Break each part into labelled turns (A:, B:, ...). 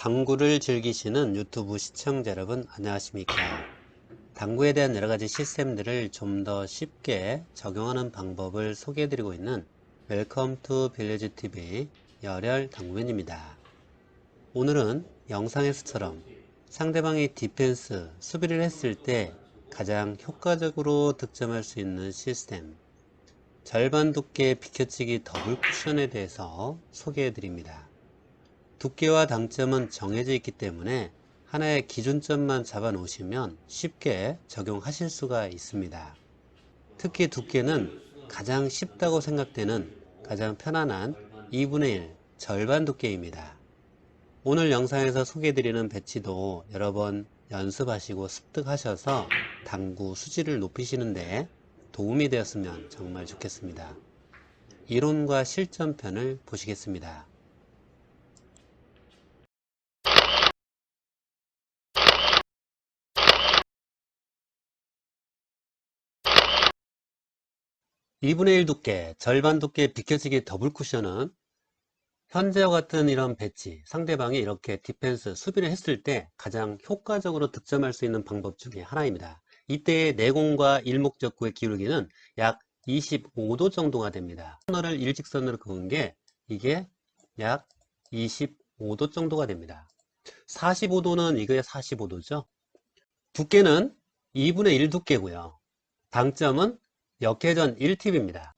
A: 당구를 즐기시는 유튜브 시청자 여러분 안녕하십니까? 당구에 대한 여러가지 시스템들을 좀 더 쉽게 적용하는 방법을 소개해 드리고 있는 웰컴 투 빌리지 TV 열혈 당구인입니다. 오늘은 영상에서처럼 상대방이 디펜스 수비를 했을 때 가장 효과적으로 득점할 수 있는 시스템 절반 두께 비켜치기 더블 쿠션에 대해서 소개해 드립니다 두께와 당점은 정해져 있기 때문에 하나의 기준점만 잡아 놓으시면 쉽게 적용하실 수가 있습니다. 특히 두께는 가장 쉽다고 생각되는 가장 편안한 2분의 1 절반 두께입니다. 오늘 영상에서 소개해드리는 배치도 여러 번 연습하시고 습득하셔서 당구 수지를 높이시는데 도움이 되었으면 정말 좋겠습니다. 이론과 실전편을 보시겠습니다. (2분의 1) 두께, 절반 두께 비켜치기 더블 쿠션은 현재와 같은 이런 배치, 상대방이 이렇게 디펜스, 수비를 했을 때 가장 효과적으로 득점할 수 있는 방법 중에 하나입니다. 이때의 내공과 일목적구의 기울기는 약 25도 정도가 됩니다. 코너를 일직선으로 그은 게 이게 약 25도 정도가 됩니다. 45도는 이거의 45도죠. 두께는 2분의 1 두께고요. 당점은 역회전 1팁입니다.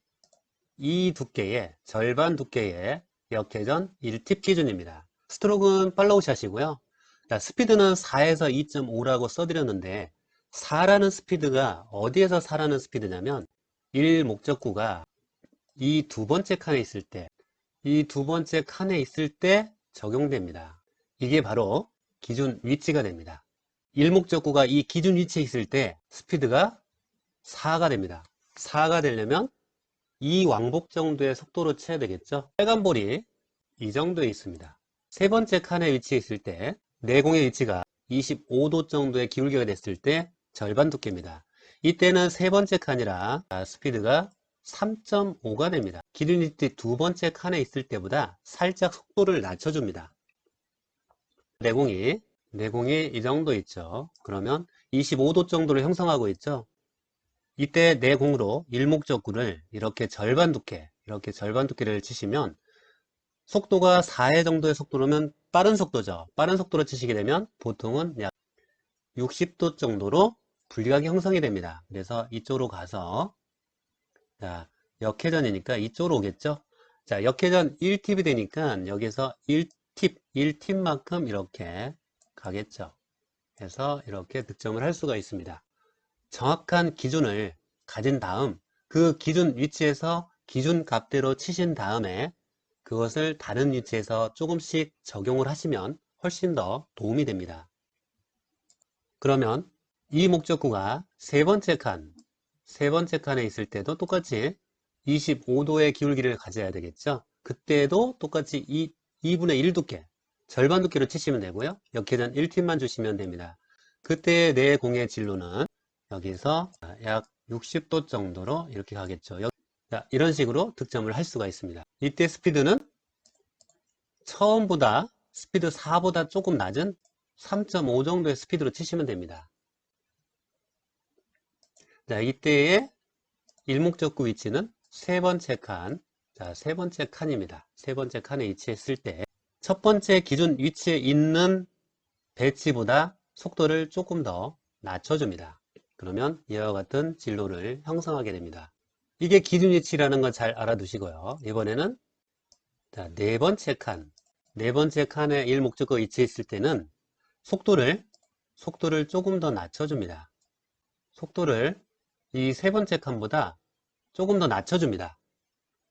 A: 이 두께의 절반 두께의 역회전 1팁 기준입니다. 스트로크는 팔로우 샷이고요. 자, 스피드는 4에서 2.5라고 써드렸는데 4라는 스피드가 어디에서 4라는 스피드냐면 1 목적구가 이 두 번째 칸에 있을 때 이 두 번째 칸에 있을 때 적용됩니다. 이게 바로 기준 위치가 됩니다. 1 목적구가 이 기준 위치에 있을 때 스피드가 4가 됩니다. 4가 되려면 이 왕복 정도의 속도로 쳐야 되겠죠. 빨간 볼이 이 정도에 있습니다. 세 번째 칸에 위치해 있을 때 내공의 위치가 25도 정도의 기울기가 됐을 때 절반 두께입니다. 이때는 세 번째 칸이라 스피드가 3.5가 됩니다. 위치 두 번째 칸에 있을 때보다 살짝 속도를 낮춰줍니다. 내공이 내공이 이 정도 있죠. 그러면 25도 정도를 형성하고 있죠. 이때 내 공으로 일목적구를 이렇게 절반 두께 이렇게 절반 두께를 치시면 속도가 4회 정도의 속도로면 빠른 속도죠. 빠른 속도로 치시게 되면 보통은 약 60도 정도로 분리각이 형성이 됩니다. 그래서 이쪽으로 가서 자 역회전이니까 이쪽으로 오겠죠? 자 역회전 1팁이 되니까 여기서 1팁 1팁만큼 이렇게 가겠죠? 해서 이렇게 득점을 할 수가 있습니다 정확한 기준을 가진 다음 그 기준 위치에서 기준 값대로 치신 다음에 그것을 다른 위치에서 조금씩 적용을 하시면 훨씬 더 도움이 됩니다. 그러면 이 목적구가 세 번째 칸, 세 번째 칸에 있을 때도 똑같이 25도의 기울기를 가져야 되겠죠. 그때도 똑같이 2, 2분의 1 두께, 절반 두께로 치시면 되고요. 역회전 1팁만 주시면 됩니다. 그때 내 공의 진로는 여기서 약 60도 정도로 이렇게 가겠죠. 자, 이런 식으로 득점을 할 수가 있습니다. 이때 스피드는 처음보다 스피드 4보다 조금 낮은 3.5 정도의 스피드로 치시면 됩니다. 자, 이때의 일목적구 위치는 세 번째 칸, 자, 세 번째 칸입니다. 세 번째 칸에 위치했을 때 첫 번째 기준 위치에 있는 배치보다 속도를 조금 더 낮춰줍니다. 그러면 이와 같은 진로를 형성하게 됩니다. 이게 기준 위치라는 걸잘 알아두시고요. 이번에는 자, 네 번째 칸, 네 번째 칸에 일 목적어 위치해 있을 때는 속도를 속도를 조금 더 낮춰줍니다. 속도를 이 세 번째 칸보다 조금 더 낮춰줍니다.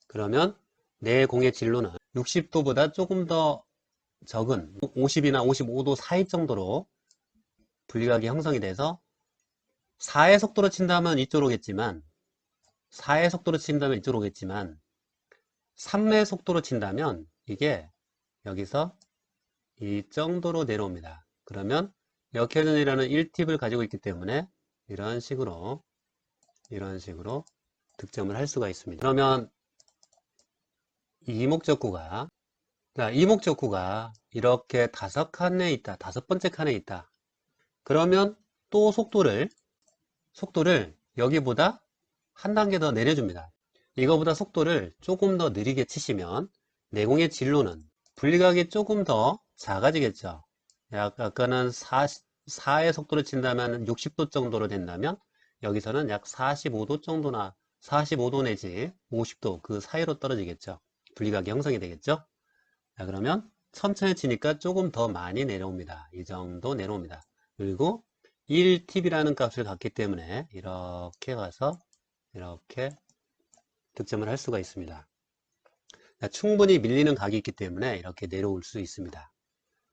A: 그러면 내 공의 진로는 60도보다 조금 더 적은 50이나 55도 사이 정도로 분리각이 형성이 돼서 4의 속도로 친다면 이쪽으로 오겠지만 4의 속도로 친다면 이쪽으로 오겠지만 3의 속도로 친다면 이게 여기서 이 정도로 내려옵니다. 그러면 역회전이라는 1팁을 가지고 있기 때문에 이런 식으로 이런 식으로 득점을 할 수가 있습니다. 그러면 이 목적구가 자, 이목적구가 이렇게 다섯 칸에 있다. 다섯 번째 칸에 있다. 그러면 또 속도를, 속도를 여기보다 한 단계 더 내려줍니다. 이거보다 속도를 조금 더 느리게 치시면 내공의 진로는 분리각이 조금 더 작아지겠죠. 약, 아까는 4, 4의 속도를 친다면 60도 정도로 된다면 여기서는 약 45도 정도나 45도 내지 50도 그 사이로 떨어지겠죠. 분리각이 형성이 되겠죠. 자, 그러면 천천히 치니까 조금 더 많이 내려옵니다. 이 정도 내려옵니다. 그리고 1tb라는 값을 갖기 때문에 이렇게 가서 이렇게 득점을 할 수가 있습니다. 자, 충분히 밀리는 각이 있기 때문에 이렇게 내려올 수 있습니다.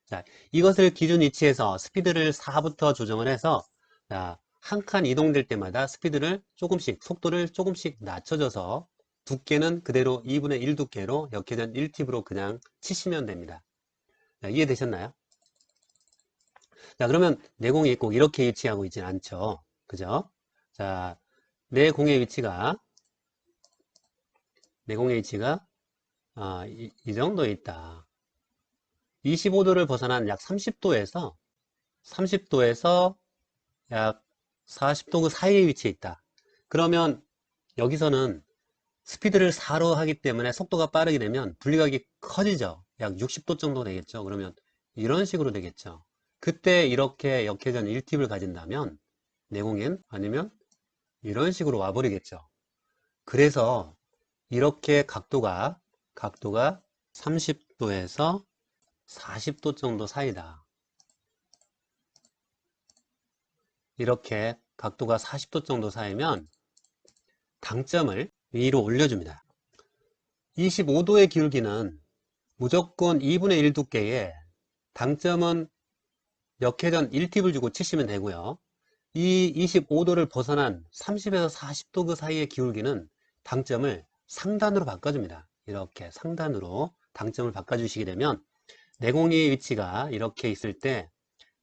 A: 자, 이것을 기준 위치에서 스피드를 4부터 조정을 해서 자, 한칸 이동될 때마다 스피드를 조금씩 속도를 조금씩 낮춰줘서 두께는 그대로 2분의 1 두께로 역회전 1팁으로 그냥 치시면 됩니다. 자, 이해되셨나요? 자, 그러면 내공이 꼭 이렇게 위치하고 있진 않죠. 그죠? 자, 내공의 위치가, 내공의 위치가, 아, 이, 이 정도에 있다. 25도를 벗어난 약 30도에서, 30도에서 약 40도 그 사이에 위치해 있다. 그러면 여기서는 스피드를 4로 하기 때문에 속도가 빠르게 되면 분리각이 커지죠. 약 60도 정도 되겠죠. 그러면 이런 식으로 되겠죠. 그때 이렇게 역회전 1팁을 가진다면 내공엔 아니면 이런 식으로 와버리겠죠. 그래서 이렇게 각도가 각도가 30도에서 40도 정도 사이다. 이렇게 각도가 40도 정도 사이면 당점을 위로 올려줍니다. 25도의 기울기는 무조건 2분의 1 두께에 당점은 역회전 1팁을 주고 치시면 되고요. 이 25도를 벗어난 30에서 40도 그 사이의 기울기는 당점을 상단으로 바꿔줍니다. 이렇게 상단으로 당점을 바꿔주시게 되면 내 공의 위치가 이렇게 있을 때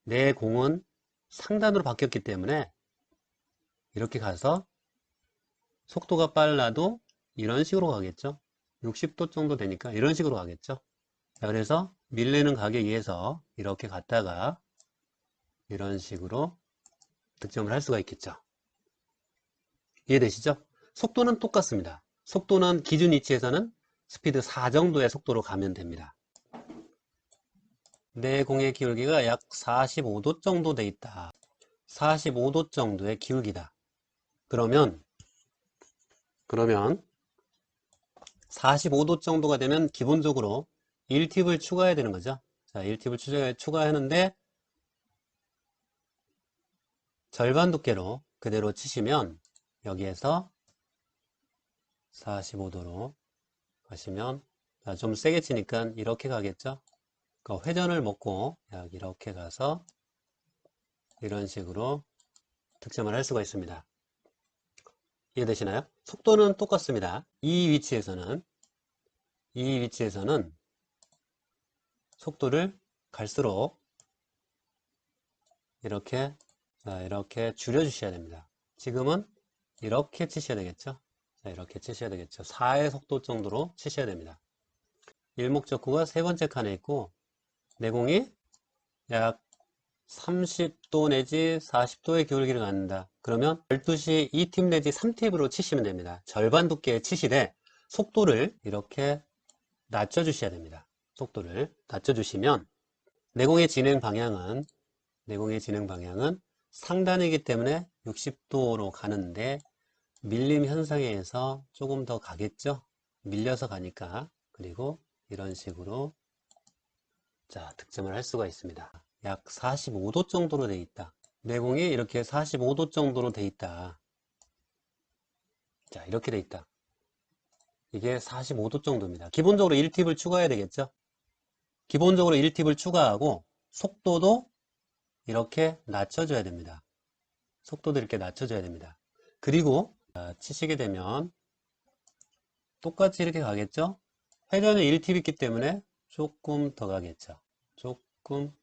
A: 내 공은 상단으로 바뀌었기 때문에 이렇게 가서 속도가 빨라도 이런 식으로 가겠죠. 60도 정도 되니까 이런 식으로 가겠죠. 자, 그래서 밀리는 각에 의해서 이렇게 갔다가 이런 식으로 득점을 할 수가 있겠죠. 이해되시죠? 속도는 똑같습니다. 속도는 기준 위치에서는 스피드 4 정도의 속도로 가면 됩니다. 내 공의 기울기가 약 45도 정도 돼 있다. 45도 정도의 기울기다. 그러면 그러면 45도 정도가 되면 기본적으로 1팁을 추가해야 되는 거죠. 자, 1팁을 추가, 추가하는데 절반 두께로 그대로 치시면 여기에서 45도로 가시면 자, 좀 세게 치니까 이렇게 가겠죠. 그 회전을 먹고 약 이렇게 가서 이런 식으로 득점을 할 수가 있습니다. 이해되시나요? 속도는 똑같습니다. 이 위치에서는 이 위치에서는 속도를 갈수록 이렇게 자, 이렇게 줄여 주셔야 됩니다. 지금은 이렇게 치셔야 되겠죠? 자, 이렇게 치셔야 되겠죠? 4의 속도 정도로 치셔야 됩니다. 일목적구가 세 번째 칸에 있고 내공이 약 30도 내지 40도의 기울기를 갖는다. 그러면 12시 2팁 내지 3팁으로 치시면 됩니다. 절반 두께에 치시되 속도를 이렇게 낮춰 주셔야 됩니다. 속도를 낮춰 주시면 내공의 진행 방향은 내공의 진행 방향은 상단이기 때문에 60도로 가는데 밀림 현상에 의해서 조금 더 가겠죠? 밀려서 가니까 그리고 이런 식으로 자 득점을 할 수가 있습니다. 약 45도 정도로 돼 있다. 내공이 이렇게 45도 정도로 돼 있다. 자, 이렇게 돼 있다. 이게 45도 정도입니다. 기본적으로 1팁을 추가해야 되겠죠? 기본적으로 1팁을 추가하고 속도도 이렇게 낮춰줘야 됩니다. 속도도 이렇게 낮춰줘야 됩니다. 그리고 치시게 되면 똑같이 이렇게 가겠죠? 회전은 1팁 있기 때문에 조금 더 가겠죠. 조금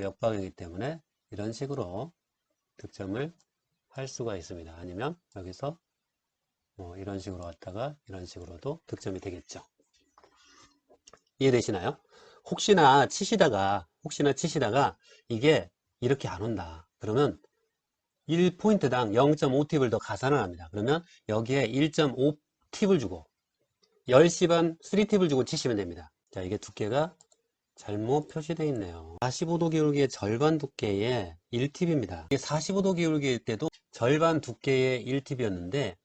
A: 역방이기 때문에 이런 식으로 득점을 할 수가 있습니다. 아니면 여기서 뭐 이런 식으로 왔다가 이런 식으로도 득점이 되겠죠. 이해되시나요? 혹시나 치시다가 혹시나 치시다가 이게 이렇게 안 온다. 그러면 1포인트당 0.5팁을 더 가산을 합니다. 그러면 여기에 1.5팁을 주고 10시 반 3팁을 주고 치시면 됩니다. 자, 이게 두께가 잘못 표시되어 있네요. 45도 기울기의 절반 두께의 1팁입니다. 이게 45도 기울기일 때도 절반 두께의 1팁이었는데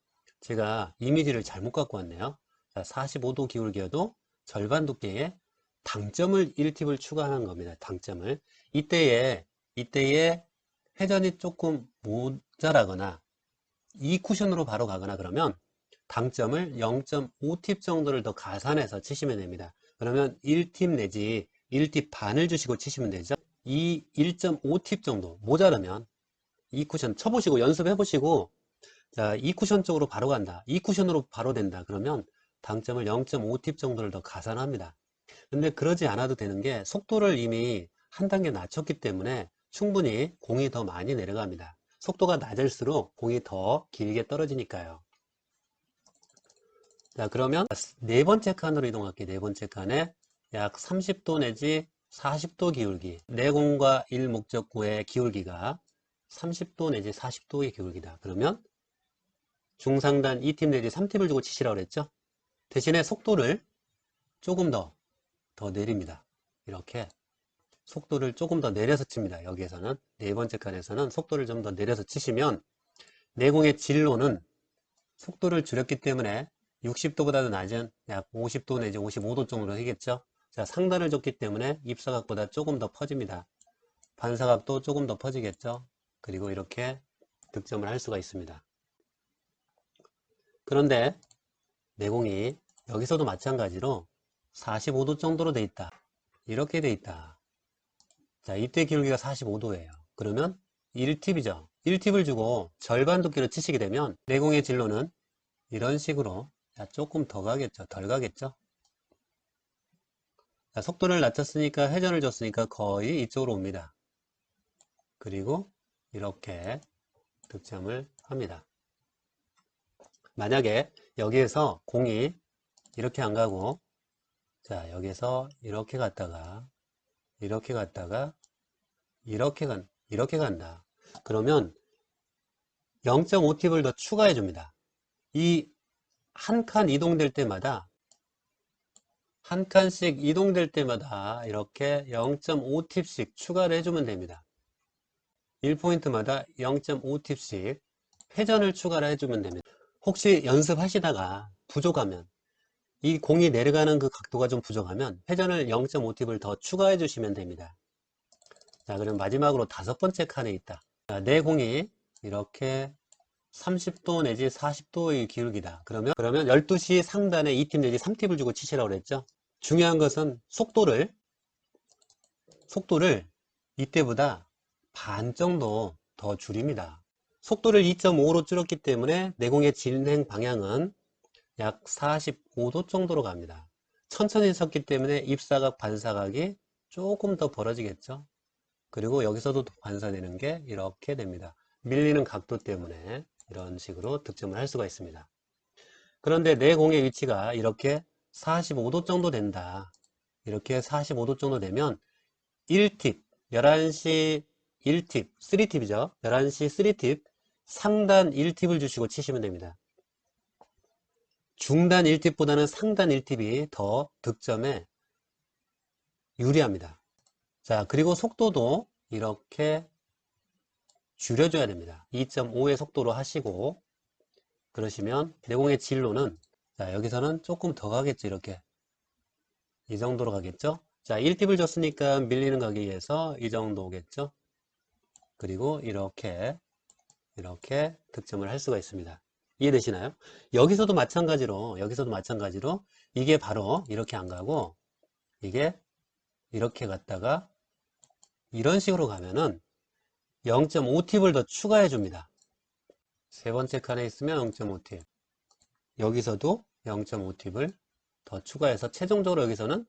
A: 제가 이미지를 잘못 갖고 왔네요. 자, 45도 기울기여도 절반 두께의 당점을 1팁을 추가하는 겁니다. 당점을. 이때에 이때에 회전이 조금 모자라거나 이 쿠션으로 바로 가거나 그러면 당점을 0.5팁 정도를 더 가산해서 치시면 됩니다. 그러면 1팁 내지 1팁 반을 주시고 치시면 되죠. 이 1.5팁 정도 모자르면 이 쿠션 쳐보시고 연습해 보시고 자, 이 쿠션 쪽으로 바로 간다. 이 쿠션으로 바로 된다. 그러면 당점을 0.5팁 정도를 더 가산합니다. 근데 그러지 않아도 되는 게 속도를 이미 한 단계 낮췄기 때문에 충분히 공이 더 많이 내려갑니다. 속도가 낮을수록 공이 더 길게 떨어지니까요. 자, 그러면 네 번째 칸으로 이동할게요. 네 번째 칸에 약 30도 내지 40도 기울기. 내공과 1 목적구의 기울기가 30도 내지 40도의 기울기다. 그러면 중상단 2팁 내지 3팁을 주고 치시라고 그랬죠? 대신에 속도를 조금 더, 더 내립니다. 이렇게 속도를 조금 더 내려서 칩니다. 여기에서는 네 번째 칸에서는 속도를 좀 더 내려서 치시면 내공의 진로는 속도를 줄였기 때문에 60도보다도 낮은 약 50도 내지 55도 정도로 하겠죠. 자, 상단을 줬기 때문에 입사각보다 조금 더 퍼집니다. 반사각도 조금 더 퍼지겠죠. 그리고 이렇게 득점을 할 수가 있습니다. 그런데 내공이 여기서도 마찬가지로 45도 정도로 돼 있다. 이렇게 돼 있다. 자, 이때 기울기가 45도예요. 그러면 1팁이죠. 1팁을 주고 절반 두께로 치시게 되면 내공의 진로는 이런 식으로 자, 조금 더 가겠죠. 덜 가겠죠. 자, 속도를 낮췄으니까 회전을 줬으니까 거의 이쪽으로 옵니다. 그리고 이렇게 득점을 합니다. 만약에 여기에서 공이 이렇게 안 가고 자 여기서 이렇게 갔다가 이렇게 갔다가 이렇게 간 이렇게 간다. 그러면 0.5팁을 더 추가해 줍니다. 이 한 칸 이동될 때마다 한 칸씩 이동될 때마다 이렇게 0.5팁씩 추가를 해주면 됩니다. 1포인트마다 0.5팁씩 회전을 추가를 해주면 됩니다. 혹시 연습하시다가 부족하면 이 공이 내려가는 그 각도가 좀 부족하면 회전을 0.5팁을 더 추가해 주시면 됩니다. 자, 그럼 마지막으로 다섯 번째 칸에 있다. 자, 내 공이 이렇게 30도 내지 40도의 기울기다. 그러면, 그러면 12시 상단에 2팁 내지 3팁을 주고 치시라고 그랬죠? 중요한 것은 속도를, 속도를 이때보다 반 정도 더 줄입니다. 속도를 2.5로 줄였기 때문에 내공의 진행 방향은 약 45도 정도로 갑니다. 천천히 쳤기 때문에 입사각, 반사각이 조금 더 벌어지겠죠. 그리고 여기서도 반사되는 게 이렇게 됩니다. 밀리는 각도 때문에 이런 식으로 득점을 할 수가 있습니다. 그런데 내 공의 위치가 이렇게 45도 정도 된다. 이렇게 45도 정도 되면 1팁, 11시 1팁, 3팁이죠. 11시 3팁, 상단 1팁을 주시고 치시면 됩니다. 중단 1팁보다는 상단 1팁이 더 득점에 유리합니다. 자, 그리고 속도도 이렇게 줄여줘야 됩니다. 2.5의 속도로 하시고 그러시면 내공의 진로는 자, 여기서는 조금 더 가겠죠. 이렇게 이 정도로 가겠죠. 자, 1팁을 줬으니까 밀리는 가격에 의해서 이 정도겠죠. 그리고 이렇게 이렇게 득점을 할 수가 있습니다. 이해되시나요? 여기서도 마찬가지로 여기서도 마찬가지로 이게 바로 이렇게 안 가고 이게 이렇게 갔다가 이런 식으로 가면은 0.5팁을 더 추가해 줍니다. 세 번째 칸에 있으면 0.5팁 여기서도 0.5팁을 더 추가해서 최종적으로 여기서는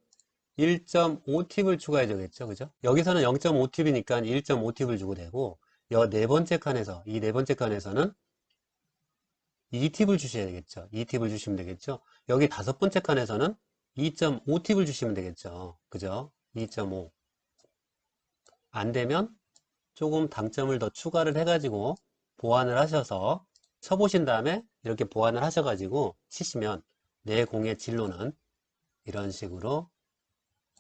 A: 1.5팁을 추가해 주겠죠. 그죠? 여기서는 0.5팁이니까 1.5팁을 주고 되고 여 네 번째 칸에서 이 네 번째 칸에서는 2팁을 주셔야 되겠죠. 2팁을 주시면 되겠죠. 여기 다섯 번째 칸에서는 2.5팁을 주시면 되겠죠. 그죠? 2.5. 안 되면 조금 당점을 더 추가를 해가지고 보완을 하셔서 쳐보신 다음에 이렇게 보완을 하셔가지고 치시면 내 공의 진로는 이런 식으로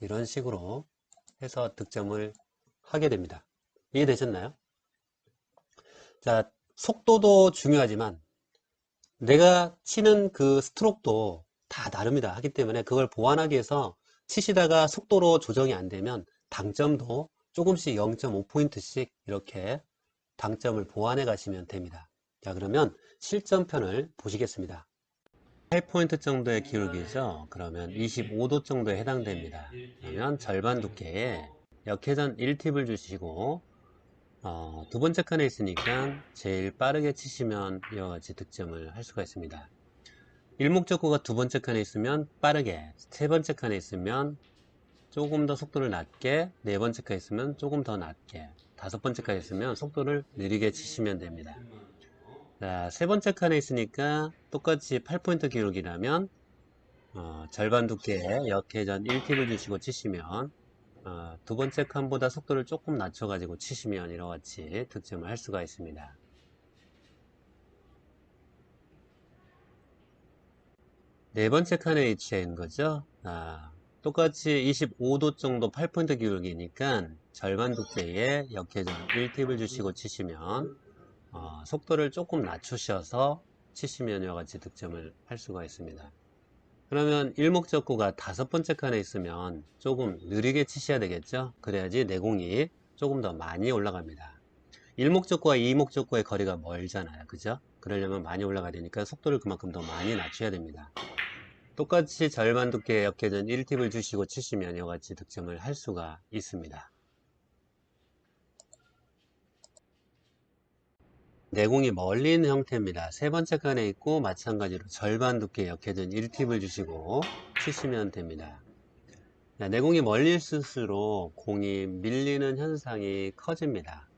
A: 이런 식으로 해서 득점을 하게 됩니다. 이해되셨나요? 자, 속도도 중요하지만 내가 치는 그 스트로크도 다 다릅니다. 하기 때문에 그걸 보완하기 위해서 치시다가 속도로 조정이 안 되면 당점도 조금씩 0.5포인트씩 이렇게 당점을 보완해 가시면 됩니다. 자, 그러면 실전편을 보시겠습니다. 8포인트 정도의 기울기죠. 그러면 25도 정도에 해당됩니다. 그러면 절반 두께에 역회전 1팁을 주시고 어, 두 번째 칸에 있으니까 제일 빠르게 치시면 이와 같이 득점을 할 수가 있습니다. 일목적구가 두 번째 칸에 있으면 빠르게, 세 번째 칸에 있으면 조금 더 속도를 낮게, 네 번째 칸에 있으면 조금 더 낮게, 다섯 번째 칸에 있으면 속도를 느리게 치시면 됩니다. 자, 세 번째 칸에 있으니까 똑같이 8포인트 기록이라면 어, 절반 두께에 역회전 1팁을 주시고 치시면 어, 두 번째 칸보다 속도를 조금 낮춰가지고 치시면 이와 같이 득점을 할 수가 있습니다. 네 번째 칸에 위치해 거죠. 아, 똑같이 25도 정도 8포인트 기울기니까 절반 두께에 역회전 1팁을 주시고 치시면 어, 속도를 조금 낮추셔서 치시면 이와 같이 득점을 할 수가 있습니다. 그러면 일목적구가 다섯 번째 칸에 있으면 조금 느리게 치셔야 되겠죠? 그래야지 내공이 조금 더 많이 올라갑니다. 일목적구와 이목적구의 거리가 멀잖아요. 그죠? 그러려면 많이 올라가야 되니까 속도를 그만큼 더 많이 낮춰야 됩니다. 똑같이 절반 두께 역회전 1팁을 주시고 치시면 이와 같이 득점을 할 수가 있습니다 내공이 멀리 있는 형태입니다. 세 번째 칸에 있고 마찬가지로 절반 두께 역회전 1팁을 주시고 치시면 됩니다. 자, 내공이 멀리 있을수록 공이 밀리는 현상이 커집니다.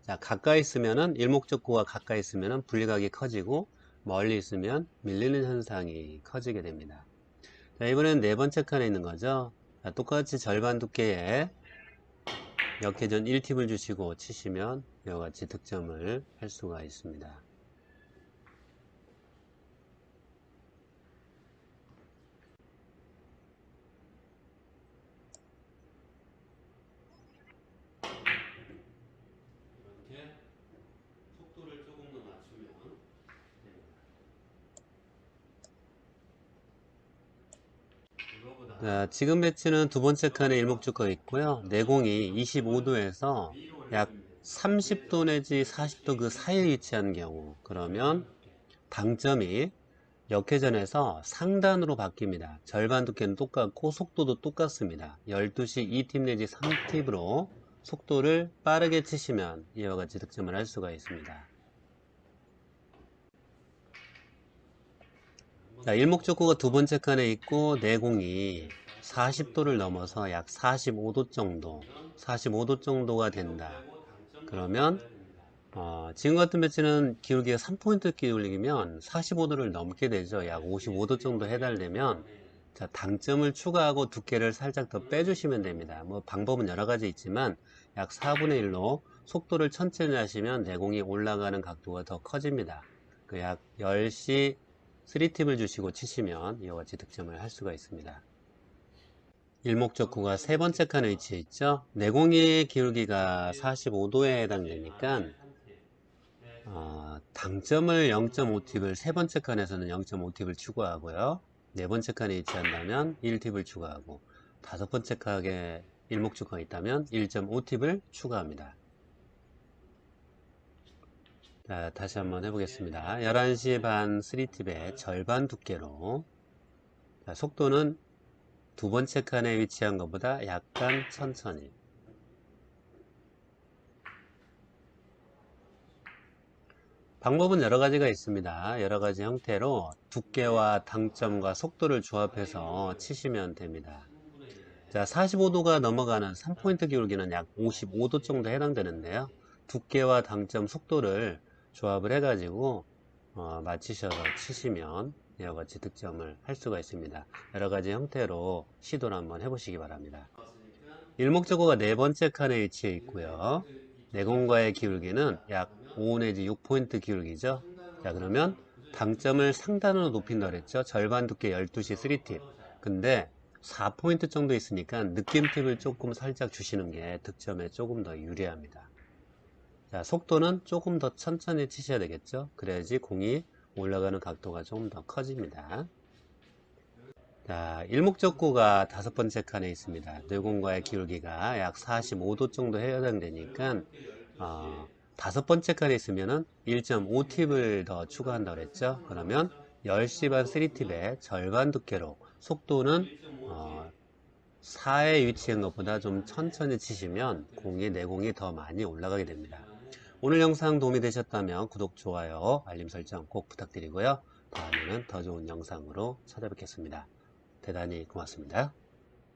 A: 자, 가까이 있으면은 일목적구가 가까이 있으면은 분리각이 커지고 멀리 있으면 밀리는 현상이 커지게 됩니다. 자, 이번엔 네 번째 칸에 있는 거죠. 자, 똑같이 절반 두께에 역회전 1팁을 주시고 치시면 이와 같이 득점을 할 수가 있습니다. 이렇게 속도를 조금 더 낮추면 됩니다. 자, 지금 배치는 두 번째 칸에 일목주가 있고요. 내공이 25도에서 약 30도 내지 40도 그 사이에 위치한 경우 그러면 당점이 역회전에서 상단으로 바뀝니다. 절반 두께는 똑같고 속도도 똑같습니다. 12시 2팁 내지 3팁으로 속도를 빠르게 치시면 이와 같이 득점을 할 수가 있습니다. 자, 일목적구가 두 번째 칸에 있고 내공이 40도를 넘어서 약 45도 정도, 45도 정도가 된다. 그러면 어, 지금 같은 배치는 기울기가 3포인트 기울기면 45도를 넘게 되죠. 약 55도 정도 해달되면 자, 당점을 추가하고 두께를 살짝 더 빼주시면 됩니다. 뭐 방법은 여러 가지 있지만 약 4분의 1로 속도를 천천히 하시면 내공이 올라가는 각도가 더 커집니다. 그 약 10시 3팁을 주시고 치시면 이와 같이 득점을 할 수가 있습니다. 일목적구가 세 번째 칸에 위치해 있죠. 내공의 기울기가 45도에 해당되니까 어, 당점을 0.5팁을 세 번째 칸에서는 0.5팁을 추가하고요. 네 번째 칸에 위치한다면 1팁을 추가하고 다섯 번째 칸에 일목적구가 있다면 1.5팁을 추가합니다. 자, 다시 한번 해보겠습니다. 11시 반 3팁의 절반 두께로 자, 속도는 두 번째 칸에 위치한 것보다 약간 천천히 방법은 여러 가지가 있습니다. 여러 가지 형태로 두께와 당점과 속도를 조합해서 치시면 됩니다. 자, 45도가 넘어가는 3포인트 기울기는 약 55도 정도 해당되는데요. 두께와 당점 속도를 조합을 해가지고 어, 맞추셔서 치시면 이와 같이 득점을 할 수가 있습니다. 여러 가지 형태로 시도를 한번 해보시기 바랍니다. 일목적구가 네 번째 칸에 위치해 있고요. 내공과의 기울기는 약 5 내지 6포인트 기울기죠. 자 그러면 당점을 상단으로 높인다 그랬죠. 절반 두께 12시 3팁. 근데 4포인트 정도 있으니까 느낌 팁을 조금 살짝 주시는 게 득점에 조금 더 유리합니다. 자, 속도는 조금 더 천천히 치셔야 되겠죠. 그래야지 공이 올라가는 각도가 조금 더 커집니다. 자, 일목적구가 다섯 번째 칸에 있습니다. 뇌공과의 기울기가 약 45도 정도 해당되니까 어, 다섯 번째 칸에 있으면은 1.5팁을 더 추가한다고 그랬죠. 그러면 10시 반 3팁의 절반 두께로 속도는 어, 4에 위치한 것보다 좀 천천히 치시면 공이 내공이 더 많이 올라가게 됩니다. 오늘 영상 도움이 되셨다면 구독, 좋아요, 알림 설정 꼭 부탁드리고요. 다음에는 더 좋은 영상으로 찾아뵙겠습니다. 대단히 고맙습니다.